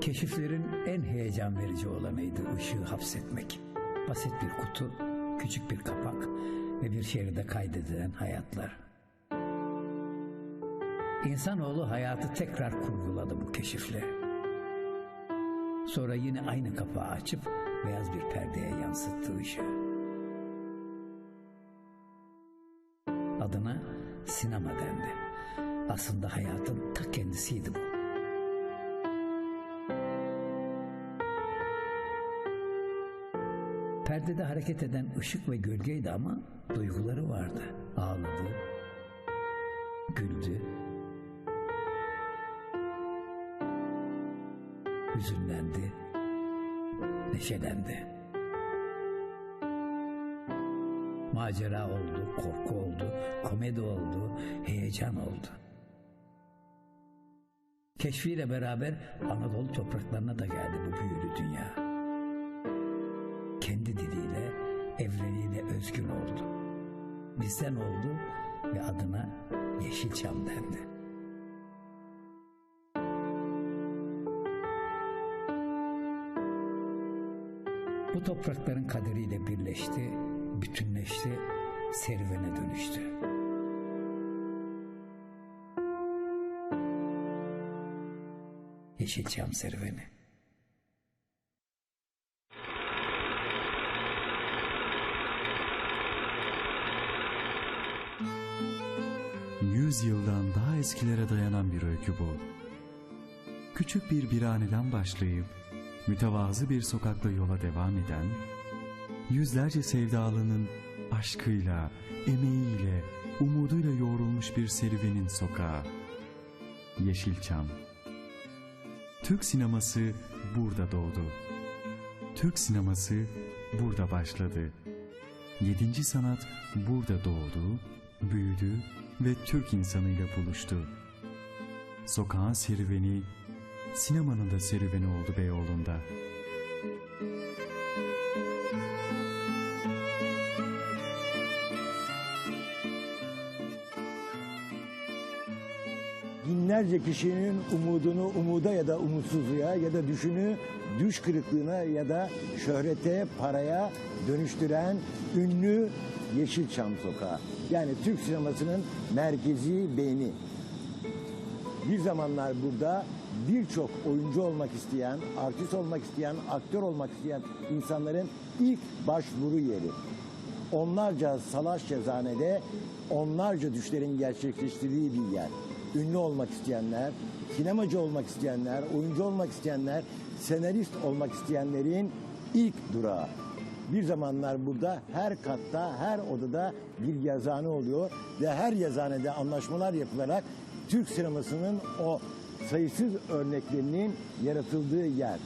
Keşiflerin en heyecan verici olanıydı ışığı hapsetmek. Basit bir kutu, küçük bir kapak ve bir şeride kaydedilen hayatlar. İnsanoğlu hayatı tekrar kurguladı bu keşifle. Sonra yine aynı kapağı açıp beyaz bir perdeye yansıttı ışığı. Adına sinema dendi. Aslında hayatın ta kendisiydi bu. Perdede hareket eden ışık ve gölgeydi ama duyguları vardı. Ağladı, güldü, hüzünlendi, neşelendi. Macera oldu, korku oldu, komedi oldu, heyecan oldu. Keşfiyle beraber Anadolu topraklarına da geldi bu büyülü dünya. Kendi diliyle, evreniyle özgün oldu. Bizden oldu ve adına Yeşilçam dendi. Bu toprakların kaderiyle birleşti, bütünleşti, serüvene dönüştü. Yeşilçam serüveni. Yüz yıldan daha eskilere dayanan bir öykü bu. Küçük bir birhaneden başlayıp mütevazı bir sokakla yola devam eden, yüzlerce sevdalının aşkıyla, emeğiyle, umuduyla yoğrulmuş bir serüvenin sokağı. Yeşilçam. Türk sineması burada doğdu. Türk sineması burada başladı. Yedinci sanat burada doğdu, büyüdü ve Türk insanıyla buluştu. Sokağın serüveni, sinemanın da serüveni oldu Beyoğlu'nda. binlerce kişinin umudunu umuda ya da umutsuzluğa ya da düşünü düş kırıklığına ya da şöhrete, paraya dönüştüren ünlü Yeşilçam Sokağı. Yani Türk sinemasının merkezi beyni. Bir zamanlar burada birçok oyuncu olmak isteyen, artist olmak isteyen, aktör olmak isteyen insanların ilk başvuru yeri. Onlarca salaş cezanede onlarca düşlerin gerçekleştirdiği bir yer. Ünlü olmak isteyenler, sinemacı olmak isteyenler, oyuncu olmak isteyenler, senarist olmak isteyenlerin ilk durağı. Bir zamanlar burada her katta, her odada bir yazıhane oluyor ve her yazıhanede anlaşmalar yapılarak Türk sinemasının o sayısız örneklerinin yaratıldığı yer.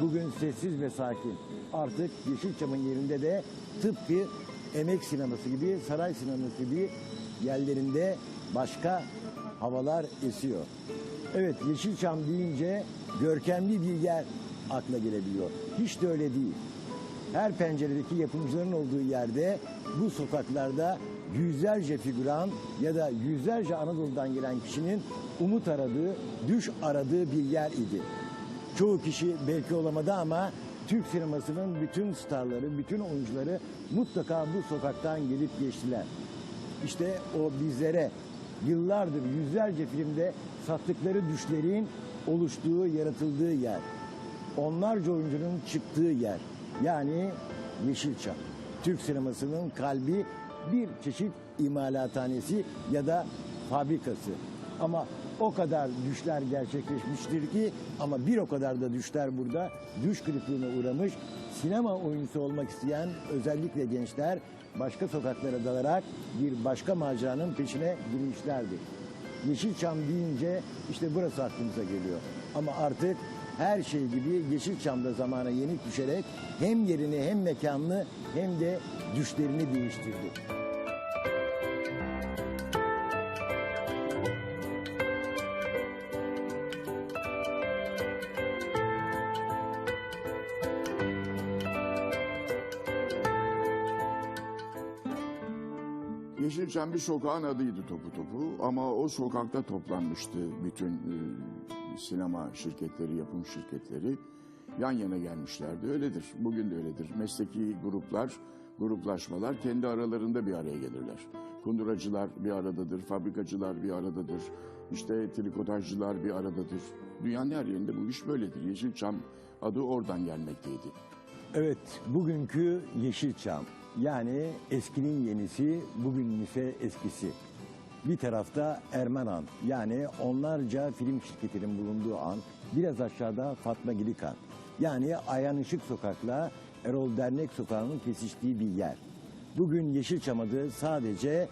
Bugün sessiz ve sakin. Artık Yeşilçam'ın yerinde de tıpkı emek sineması gibi, saray sineması gibi yerlerinde başka havalar esiyor. Evet Yeşilçam deyince görkemli bir yer akla gelebiliyor. Hiç de öyle değil. Her penceredeki yapımcıların olduğu yerde bu sokaklarda yüzlerce figüran ya da yüzlerce Anadolu'dan gelen kişinin umut aradığı, düş aradığı bir yer idi. Çoğu kişi belki olamadı ama Türk sinemasının bütün starları, bütün oyuncuları mutlaka bu sokaktan gelip geçtiler. İşte o bizlere yıllardır yüzlerce filmde sattıkları düşlerin oluştuğu, yaratıldığı yer. Onlarca oyuncunun çıktığı yer. Yani Yeşilçam. Türk sinemasının kalbi bir çeşit imalathanesi ya da fabrikası. Ama o kadar düşler gerçekleşmiştir ki ama bir o kadar da düşler burada düş kırıklığına uğramış. Sinema oyuncusu olmak isteyen özellikle gençler başka sokaklara dalarak bir başka maceranın peşine girmişlerdi. Yeşilçam deyince işte burası aklımıza geliyor. Ama artık her şey gibi Yeşilçam'da zamana yenik düşerek hem yerini hem mekanını hem de düşlerini değiştirdi. Yeşilçam bir sokağın adıydı topu topu ama o sokakta toplanmıştı bütün e, sinema şirketleri, yapım şirketleri. Yan yana gelmişlerdi. Öyledir. Bugün de öyledir. Mesleki gruplar, gruplaşmalar kendi aralarında bir araya gelirler. Kunduracılar bir aradadır, fabrikacılar bir aradadır. İşte trikotajcılar bir aradadır. Dünyanın her yerinde bu iş böyledir. Yeşilçam adı oradan gelmekteydi. Evet, bugünkü Yeşilçam. Yani eskinin yenisi, bugünün ise eskisi. Bir tarafta Ermenan, yani onlarca film şirketinin bulunduğu an. Biraz aşağıda Fatma Gilikan. Yani Ayhan Işık Sokak'la Erol Dernek Sokağı'nın kesiştiği bir yer. Bugün Yeşilçam adı sadece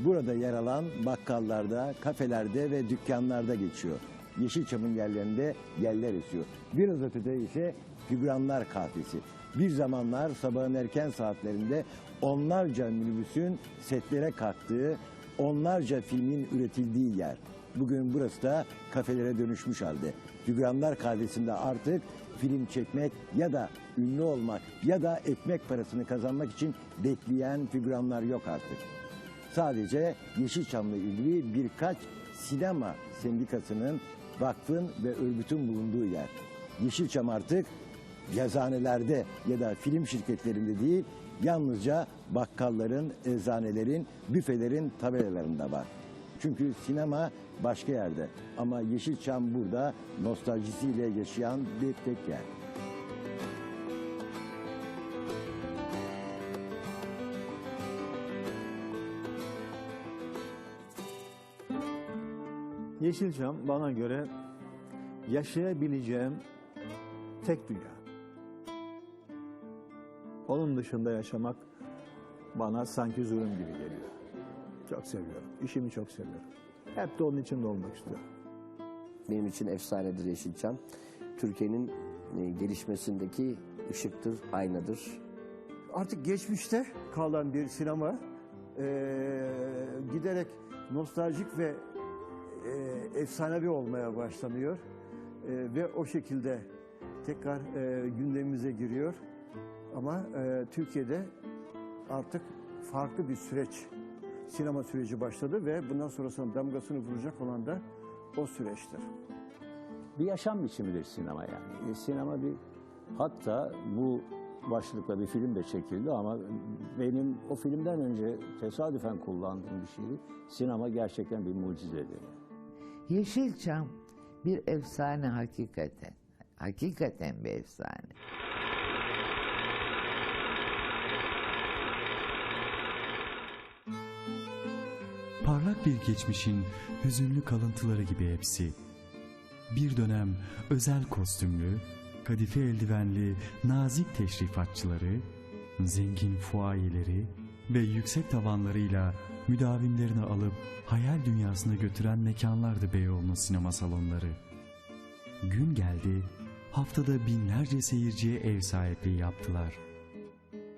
burada yer alan bakkallarda, kafelerde ve dükkanlarda geçiyor. Yeşilçam'ın yerlerinde yeller esiyor. Biraz ötede ise figüranlar kahvesi. Bir zamanlar sabahın erken saatlerinde onlarca minibüsün setlere kalktığı, onlarca filmin üretildiği yer. Bugün burası da kafelere dönüşmüş halde. Figüranlar kahvesinde artık film çekmek ya da ünlü olmak ya da ekmek parasını kazanmak için bekleyen figüranlar yok artık. Sadece Yeşilçam'la ilgili birkaç sinema sendikasının, vakfın ve örgütün bulunduğu yer. Yeşilçam artık yazanelerde ya da film şirketlerinde değil, yalnızca bakkalların, eczanelerin, büfelerin tabelalarında var. Çünkü sinema başka yerde ama Yeşilçam burada nostaljisiyle yaşayan bir tek yer. Yeşilçam bana göre yaşayabileceğim tek dünya. Onun dışında yaşamak bana sanki zulüm gibi geliyor. Çok seviyorum. İşimi çok seviyorum. Hep de onun içinde olmak istiyorum. Benim için efsanedir Yeşilçam. Türkiye'nin e, gelişmesindeki ışıktır, aynadır. artık geçmişte kalan bir sinema eee, giderek nostaljik ve eee, efsanevi olmaya başlanıyor Eee, ve o şekilde tekrar eee, gündemimize giriyor. Ama eee, Türkiye'de artık farklı bir süreç, sinema süreci başladı ve bundan sonrasının damgasını vuracak olan da o süreçtir. bir yaşam biçimidir sinema yani. E, Sinema bir hatta bu başlıkla bir film de çekildi ama benim o filmden önce tesadüfen kullandığım bir şeydi. Sinema gerçekten bir mucizedir. Yeşilçam bir efsane hakikaten. Hakikaten bir efsane. Bir geçmişin hüzünlü kalıntıları gibi hepsi. Bir dönem özel kostümlü, kadife eldivenli nazik teşrifatçıları, zengin fuayeleri ve yüksek tavanlarıyla müdavimlerini alıp hayal dünyasına götüren mekanlardı Beyoğlu'nun sinema salonları. Gün geldi, haftada binlerce seyirciye ev sahipliği yaptılar.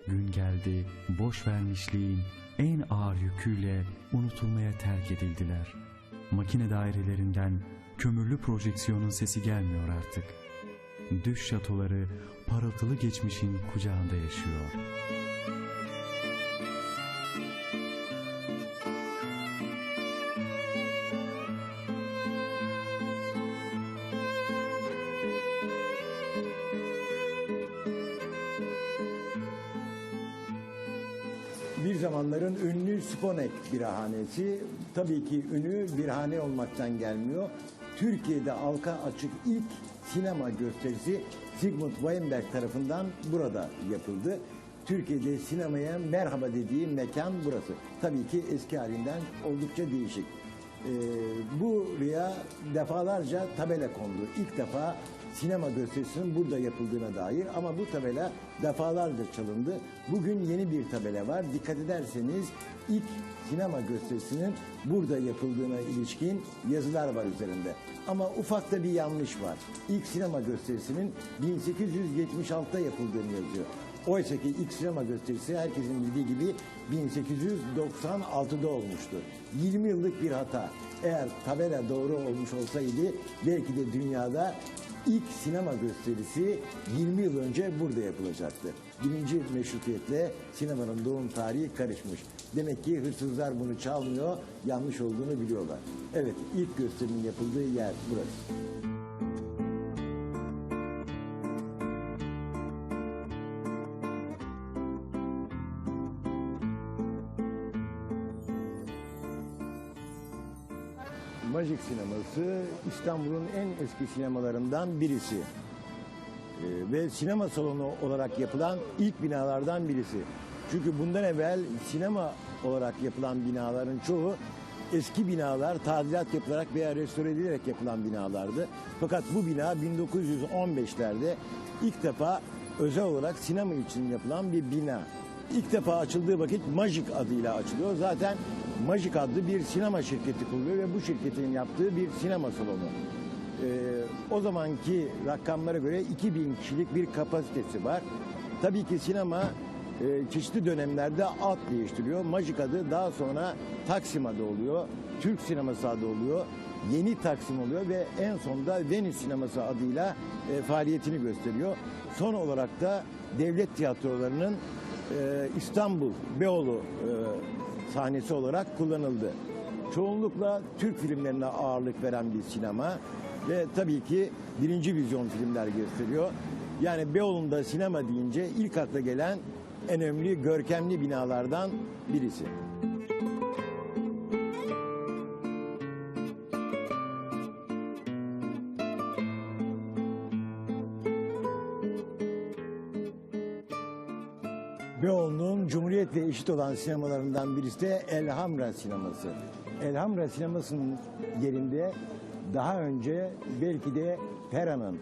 Gün geldi, boş vermişliğin en ağır yüküyle unutulmaya terk edildiler. Makine dairelerinden kömürlü projeksiyonun sesi gelmiyor artık. Düş şatoları parıltılı geçmişin kucağında yaşıyor. Ünlü Sponek birhanesi tabii ki ünü birhane olmaktan gelmiyor. Türkiye'de halka açık ilk sinema gösterisi Sigmund Weinberg tarafından burada yapıldı. Türkiye'de sinemaya merhaba dediği mekan burası. Tabii ki eski halinden oldukça değişik. Ee, buraya defalarca tabela kondu. İlk defa sinema gösterisinin burada yapıldığına dair ama bu tabela defalarca çalındı. Bugün yeni bir tabela var. Dikkat ederseniz ilk sinema gösterisinin burada yapıldığına ilişkin yazılar var üzerinde. Ama ufak da bir yanlış var. İlk sinema gösterisinin 1876'da yapıldığını yazıyor. Oysa ki ilk sinema gösterisi herkesin bildiği gibi 1896'da olmuştu. 20 yıllık bir hata. Eğer tabela doğru olmuş olsaydı belki de dünyada ilk sinema gösterisi 20 yıl önce burada yapılacaktı. birinci meşrutiyetle sinemanın doğum tarihi karışmış. Demek ki hırsızlar bunu çalmıyor, yanlış olduğunu biliyorlar. Evet, ilk gösterinin yapıldığı yer burası. Sineması İstanbul'un en eski sinemalarından birisi. Ee, ve sinema salonu olarak yapılan ilk binalardan birisi. Çünkü bundan evvel sinema olarak yapılan binaların çoğu eski binalar tadilat yapılarak veya restore edilerek yapılan binalardı. Fakat bu bina 1915'lerde ilk defa özel olarak sinema için yapılan bir bina. İlk defa açıldığı vakit Magic adıyla açılıyor. Zaten Magic adlı bir sinema şirketi kuruluyor ve bu şirketin yaptığı bir sinema salonu. Ee, o zamanki rakamlara göre 2000 kişilik bir kapasitesi var. Tabii ki sinema e, çeşitli dönemlerde ad değiştiriyor. Magic adı daha sonra Taksim adı oluyor. Türk sineması adı oluyor. Yeni Taksim oluyor ve en sonunda Venüs sineması adıyla e, faaliyetini gösteriyor. Son olarak da devlet tiyatrolarının e, İstanbul Beyoğlu e, sahnesi olarak kullanıldı. Çoğunlukla Türk filmlerine ağırlık veren bir sinema ve tabii ki birinci vizyon filmler gösteriyor. Yani Beyoğlu'nda sinema deyince ilk akla gelen en önemli görkemli binalardan birisi. Eşit olan sinemalarından birisi de Elhamra sineması. Elhamra sinemasının yerinde daha önce belki de Pera'nın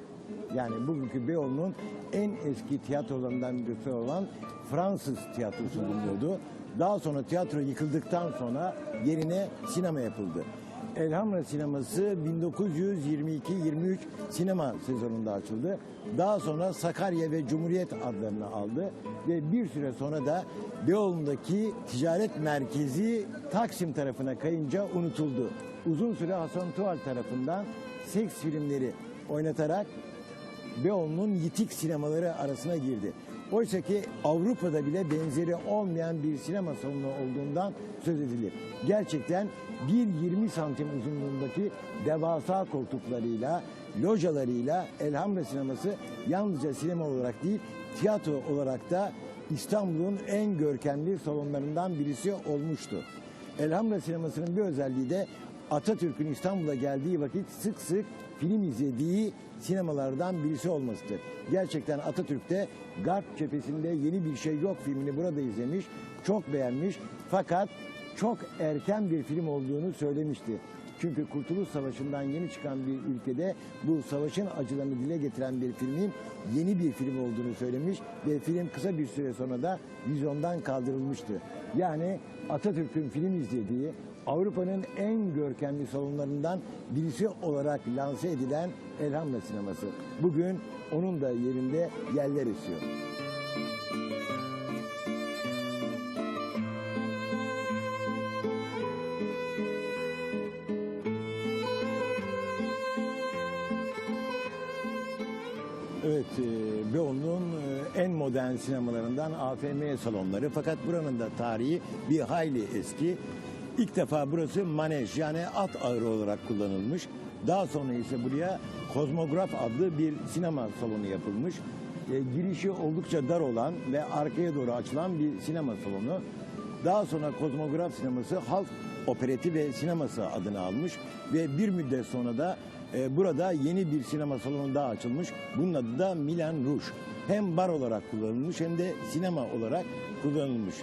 yani bugünkü Beyoğlu'nun en eski tiyatrolarından birisi olan Fransız tiyatrosu bulunuyordu. Daha sonra tiyatro yıkıldıktan sonra yerine sinema yapıldı. Elhamra sineması 1922-23 sinema sezonunda açıldı. Daha sonra Sakarya ve Cumhuriyet adlarını aldı ve bir süre sonra da Beyoğlu'ndaki ticaret merkezi Taksim tarafına kayınca unutuldu. Uzun süre Hasan Tuğal tarafından seks filmleri oynatarak Beyoğlu'nun yitik sinemaları arasına girdi. Oysa ki Avrupa'da bile benzeri olmayan bir sinema salonu olduğundan söz edilir. Gerçekten 1.20 santim uzunluğundaki devasa koltuklarıyla, localarıyla Elhamra sineması yalnızca sinema olarak değil, tiyatro olarak da İstanbul'un en görkemli salonlarından birisi olmuştu. Elhamra sinemasının bir özelliği de Atatürk'ün İstanbul'a geldiği vakit sık sık film izlediği sinemalardan birisi olmasıdır. Gerçekten Atatürk de Garp cephesinde yeni bir şey yok filmini burada izlemiş, çok beğenmiş fakat çok erken bir film olduğunu söylemişti. Çünkü Kurtuluş Savaşı'ndan yeni çıkan bir ülkede bu savaşın acılarını dile getiren bir filmin yeni bir film olduğunu söylemiş ve film kısa bir süre sonra da vizyondan kaldırılmıştı. Yani Atatürk'ün film izlediği Avrupa'nın en görkemli salonlarından birisi olarak lanse edilen Elhamra sineması. Bugün onun da yerinde yerler esiyor. Evet, e, Beyoğlu'nun e, en modern sinemalarından AFM salonları. Fakat buranın da tarihi bir hayli eski. İlk defa burası manej yani at ağırı olarak kullanılmış. Daha sonra ise buraya Kozmograf adlı bir sinema salonu yapılmış. E, girişi oldukça dar olan ve arkaya doğru açılan bir sinema salonu. Daha sonra Kozmograf sineması halk opereti ve sineması adını almış ve bir müddet sonra da e, burada yeni bir sinema salonu daha açılmış. Bunun adı da Milan Rouge. Hem bar olarak kullanılmış hem de sinema olarak kullanılmış.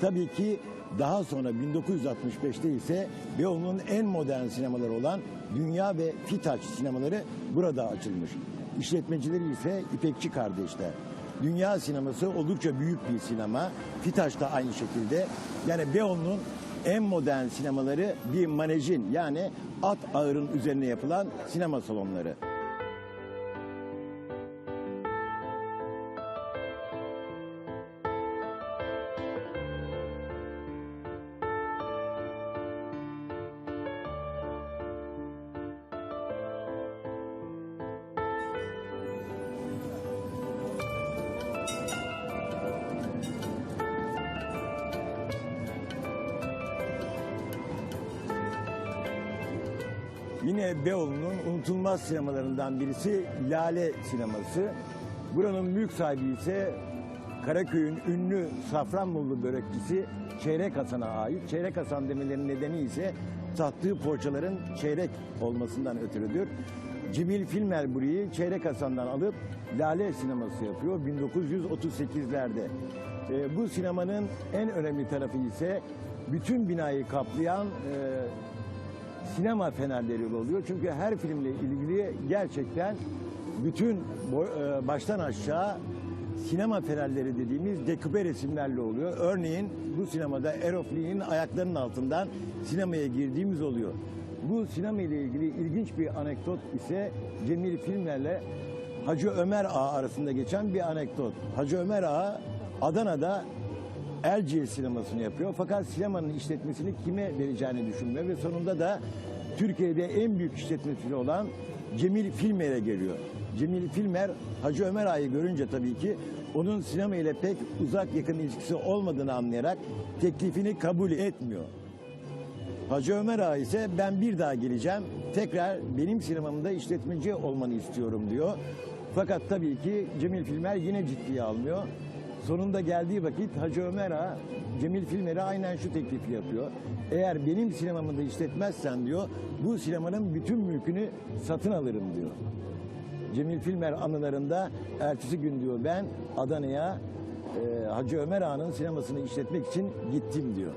Tabii ki daha sonra 1965'te ise Beyoğlu'nun en modern sinemaları olan Dünya ve Fitaç sinemaları burada açılmış. İşletmecileri ise İpekçi kardeşler. Dünya sineması oldukça büyük bir sinema. Fitaç da aynı şekilde. Yani Beyoğlu'nun en modern sinemaları bir manejin yani at ağırın üzerine yapılan sinema salonları. Yine Beyoğlu'nun unutulmaz sinemalarından birisi Lale Sineması. Buranın mülk sahibi ise Karaköy'ün ünlü Safranbolu börekçisi Çeyrek Hasan'a ait. Çeyrek Hasan demelerinin nedeni ise sattığı poğaçaların çeyrek olmasından ötürüdür. Cemil Filmer burayı Çeyrek Hasan'dan alıp Lale Sineması yapıyor 1938'lerde. Ee, bu sinemanın en önemli tarafı ise bütün binayı kaplayan e, sinema fenerleri oluyor. Çünkü her filmle ilgili gerçekten bütün e, baştan aşağı sinema fenerleri dediğimiz deküpe resimlerle oluyor. Örneğin bu sinemada Errol Flynn ayaklarının altından sinemaya girdiğimiz oluyor. Bu sinema ile ilgili ilginç bir anekdot ise Cemil Filmler'le Hacı Ömer Ağa arasında geçen bir anekdot. Hacı Ömer Ağa Adana'da Erciyes sinemasını yapıyor. Fakat sinemanın işletmesini kime vereceğini düşünmüyor ve sonunda da Türkiye'de en büyük işletmesi olan Cemil Filmer'e geliyor. Cemil Filmer Hacı Ömer Ağa'yı görünce tabii ki onun sinema ile pek uzak yakın ilişkisi olmadığını anlayarak teklifini kabul etmiyor. Hacı Ömer Ağa ise ben bir daha geleceğim. Tekrar benim sinemamda işletmeci olmanı istiyorum diyor. Fakat tabii ki Cemil Filmer yine ciddiye almıyor. Sonunda geldiği vakit Hacı Ömer Ağa Cemil Filmer'e aynen şu teklifi yapıyor. Eğer benim sinemamı da işletmezsen diyor bu sinemanın bütün mülkünü satın alırım diyor. Cemil Filmer anılarında ertesi gün diyor ben Adana'ya e, Hacı Ömer Ağa'nın sinemasını işletmek için gittim diyor.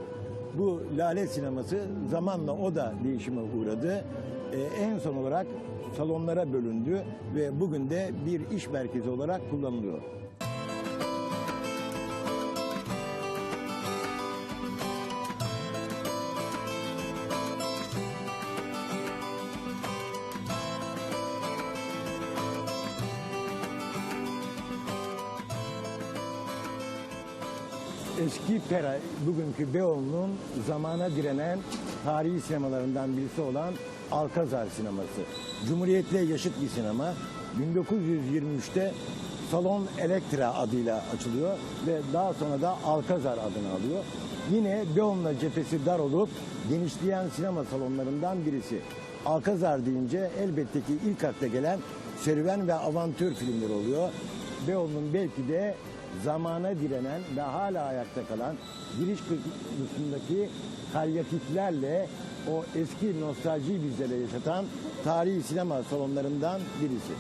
Bu Lale sineması zamanla o da değişime uğradı. E, en son olarak salonlara bölündü ve bugün de bir iş merkezi olarak kullanılıyor. Eski Pera, bugünkü Beyoğlu'nun zamana direnen tarihi sinemalarından birisi olan Alkazar sineması. Cumhuriyet'le yaşıt bir sinema. 1923'te Salon Elektra adıyla açılıyor ve daha sonra da Alkazar adını alıyor. Yine Beyoğlu'na cephesi dar olup genişleyen sinema salonlarından birisi. Alkazar deyince elbette ki ilk akla gelen serüven ve avantür filmleri oluyor. Beyoğlu'nun belki de zamana direnen ve hala ayakta kalan giriş kısmındaki karyatitlerle o eski nostaljiyi bizlere yaşatan tarihi sinema salonlarından birisi.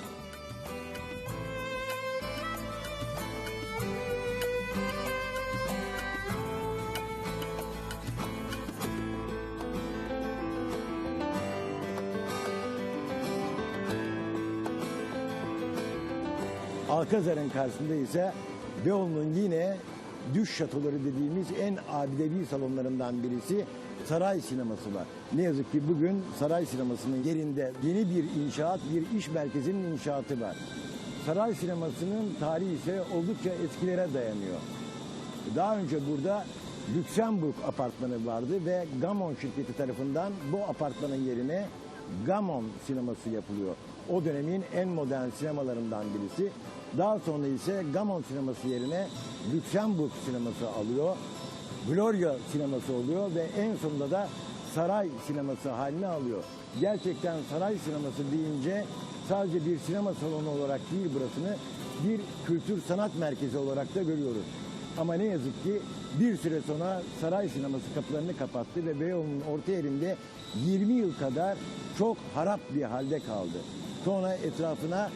Alkazar'ın karşısında ise Beyoğlu'nun yine düş şatoları dediğimiz en abidevi salonlarından birisi Saray Sineması var. Ne yazık ki bugün Saray Sineması'nın yerinde yeni bir inşaat, bir iş merkezinin inşaatı var. Saray Sineması'nın tarihi ise oldukça eskilere dayanıyor. Daha önce burada Lüksemburg apartmanı vardı ve Gammon şirketi tarafından bu apartmanın yerine Gammon sineması yapılıyor. O dönemin en modern sinemalarından birisi. Daha sonra ise Gammon sineması yerine Lüksemburg sineması alıyor. Gloria sineması oluyor ve en sonunda da saray sineması haline alıyor. Gerçekten saray sineması deyince sadece bir sinema salonu olarak değil burasını bir kültür sanat merkezi olarak da görüyoruz. Ama ne yazık ki bir süre sonra saray sineması kapılarını kapattı ve Beyoğlu'nun orta yerinde 20 yıl kadar çok harap bir halde kaldı. Sonra etrafına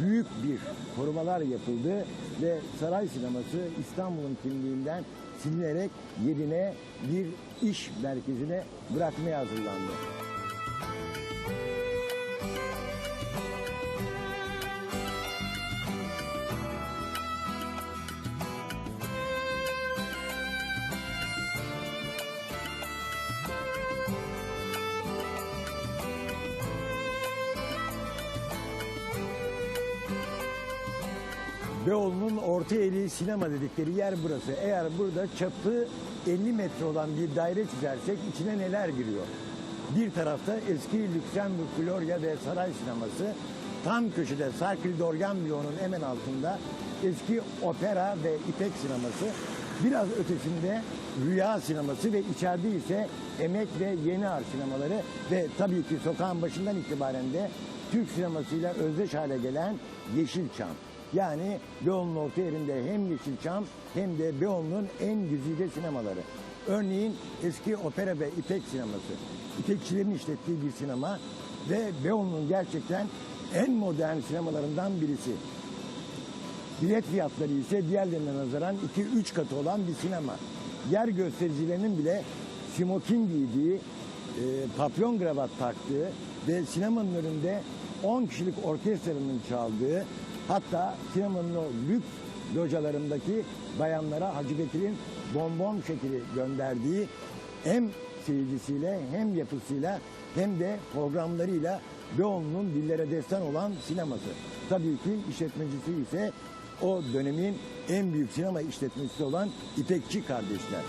büyük bir korumalar yapıldı ve saray sineması İstanbul'un kimliğinden silinerek yerine bir iş merkezine bırakmaya hazırlandı. Beyoğlu'nun orta eli sinema dedikleri yer burası. Eğer burada çapı 50 metre olan bir daire çizersek içine neler giriyor? Bir tarafta eski Lüksemburg, Florya ve Saray sineması. Tam köşede Sarkil Dorgan bloğunun hemen altında eski opera ve ipek sineması. Biraz ötesinde Rüya sineması ve içeride ise Emek ve Yeni Ar sinemaları ve tabii ki sokağın başından itibaren de Türk sinemasıyla özdeş hale gelen Yeşilçam. Yani Beyoğlu'nun orta yerinde hem Yeşilçam hem de Beyoğlu'nun en güzide sinemaları. Örneğin eski opera ve İpek sineması. İpekçilerin işlettiği bir sinema ve Beyoğlu'nun gerçekten en modern sinemalarından birisi. Bilet fiyatları ise diğerlerine nazaran 2-3 katı olan bir sinema. Yer göstericilerinin bile simokin giydiği, e, papyon kravat taktığı ve sinemanın önünde 10 kişilik orkestranın çaldığı, hatta sinemanın o lüks localarındaki bayanlara Hacı Bekir'in bonbon şekeri gönderdiği hem seyircisiyle hem yapısıyla hem de programlarıyla Beyoğlu'nun dillere destan olan sineması. Tabii ki işletmecisi ise o dönemin en büyük sinema işletmecisi olan İpekçi kardeşler.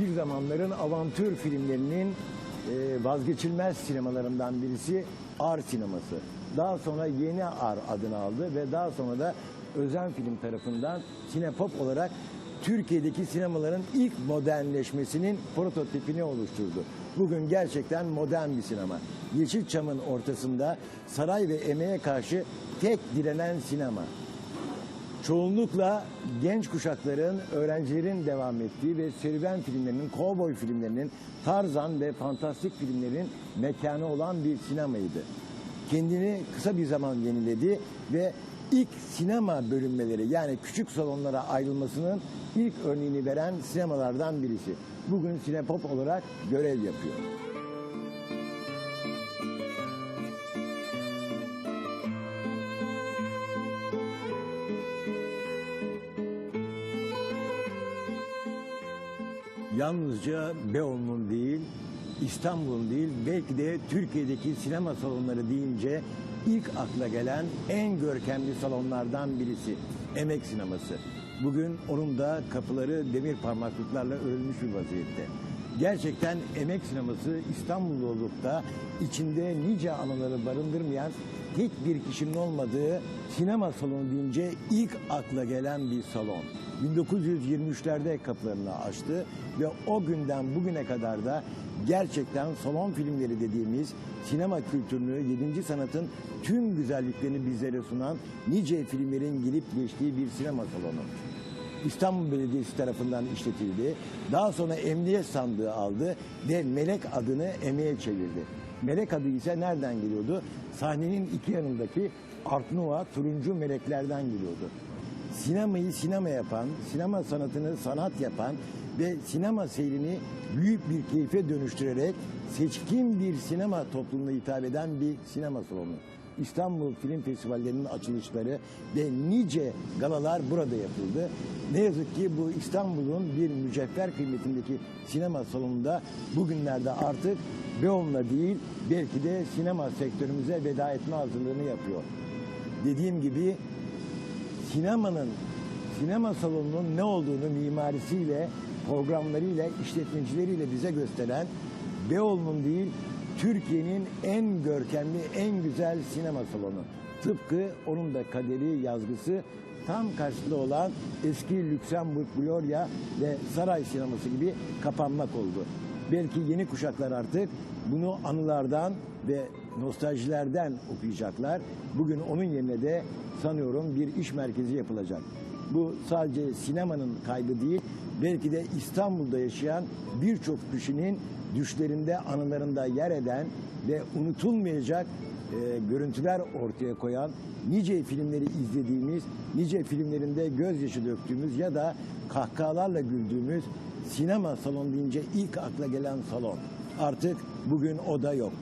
Bir zamanların avantür filmlerinin e, vazgeçilmez sinemalarından birisi Ar sineması. Daha sonra Yeni Ar adını aldı ve daha sonra da Özen Film tarafından Sinepop olarak Türkiye'deki sinemaların ilk modernleşmesinin prototipini oluşturdu. Bugün gerçekten modern bir sinema. Yeşilçam'ın ortasında saray ve emeğe karşı tek direnen sinema çoğunlukla genç kuşakların, öğrencilerin devam ettiği ve serüven filmlerinin, kovboy filmlerinin, Tarzan ve fantastik filmlerin mekanı olan bir sinemaydı. Kendini kısa bir zaman yeniledi ve ilk sinema bölünmeleri yani küçük salonlara ayrılmasının ilk örneğini veren sinemalardan birisi. Bugün Sinepop olarak görev yapıyor. Yalnızca Beyoğlu'nun değil, İstanbul'un değil, belki de Türkiye'deki sinema salonları deyince ilk akla gelen en görkemli salonlardan birisi Emek Sineması. Bugün onun da kapıları demir parmaklıklarla örülmüş bir vaziyette. Gerçekten Emek Sineması İstanbul olup da içinde nice anıları barındırmayan tek bir kişinin olmadığı sinema salonu deyince ilk akla gelen bir salon. 1923'lerde kapılarını açtı ve o günden bugüne kadar da gerçekten salon filmleri dediğimiz sinema kültürünü, 7. sanatın tüm güzelliklerini bizlere sunan nice filmlerin gelip geçtiği bir sinema salonu. İstanbul Belediyesi tarafından işletildi. Daha sonra emniyet sandığı aldı ve Melek adını emeğe çevirdi. Melek adı ise nereden geliyordu? Sahnenin iki yanındaki Artnuva turuncu meleklerden geliyordu. Sinemayı sinema yapan, sinema sanatını sanat yapan ve sinema seyrini büyük bir keyfe dönüştürerek seçkin bir sinema toplumuna hitap eden bir sinema salonu. İstanbul Film Festivallerinin açılışları ve nice galalar burada yapıldı. Ne yazık ki bu İstanbul'un bir mücevher kıymetindeki sinema salonunda bugünlerde artık Beyoğlu'na değil belki de sinema sektörümüze veda etme hazırlığını yapıyor. Dediğim gibi sinemanın, sinema salonunun ne olduğunu mimarisiyle, programlarıyla, işletmecileriyle bize gösteren Beyoğlu'nun değil, Türkiye'nin en görkemli, en güzel sinema salonu. Tıpkı onun da kaderi, yazgısı tam karşılığı olan eski Lüksemburg, Gloria ve Saray sineması gibi kapanmak oldu. Belki yeni kuşaklar artık bunu anılardan ve nostaljilerden okuyacaklar. Bugün onun yerine de sanıyorum bir iş merkezi yapılacak. Bu sadece sinemanın kaybı değil, belki de İstanbul'da yaşayan birçok kişinin düşlerinde, anılarında yer eden ve unutulmayacak e, görüntüler ortaya koyan, nice filmleri izlediğimiz, nice filmlerinde gözyaşı döktüğümüz ya da kahkahalarla güldüğümüz sinema salonu deyince ilk akla gelen salon. Artık bugün o da yok.